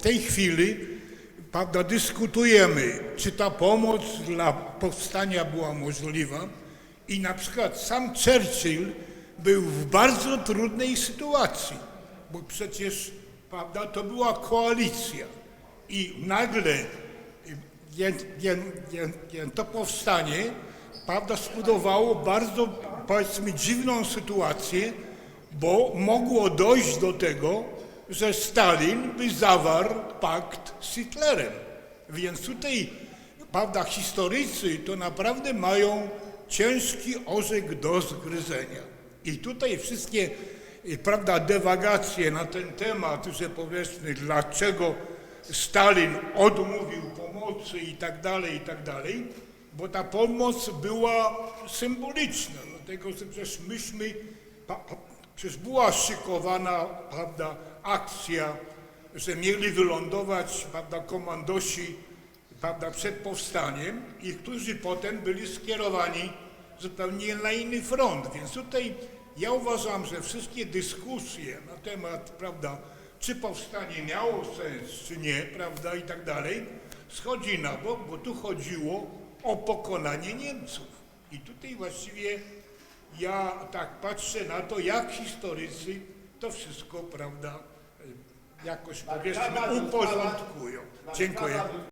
W tej chwili prawda, dyskutujemy, czy ta pomoc dla powstania była możliwa i na przykład sam Churchill był w bardzo trudnej sytuacji, bo przecież prawda, to była koalicja i nagle to powstanie prawda, spowodowało bardzo powiedzmy dziwną sytuację, bo mogło dojść do tego, że Stalin by zawarł pakt z Hitlerem. Więc tutaj, prawda, historycy to naprawdę mają ciężki orzech do zgryzenia. I tutaj wszystkie, y, prawda, dewagacje na ten temat, że powiedzmy, dlaczego Stalin odmówił pomocy i tak dalej, i tak dalej, bo ta pomoc była symboliczna, dlatego że przecież myśmy, przecież była szykowana, prawda, akcja, że mieli wylądować, prawda, komandosi, prawda, przed powstaniem i którzy potem byli skierowani zupełnie na inny front. Więc tutaj ja uważam, że wszystkie dyskusje na temat, prawda, czy powstanie miało sens, czy nie, prawda, i tak dalej, schodzi na bok, bo tu chodziło o pokonanie Niemców. I tutaj właściwie ja tak patrzę na to, jak historycy to wszystko, prawda, jakoś powiedzmy uporządkują. Dziękuję.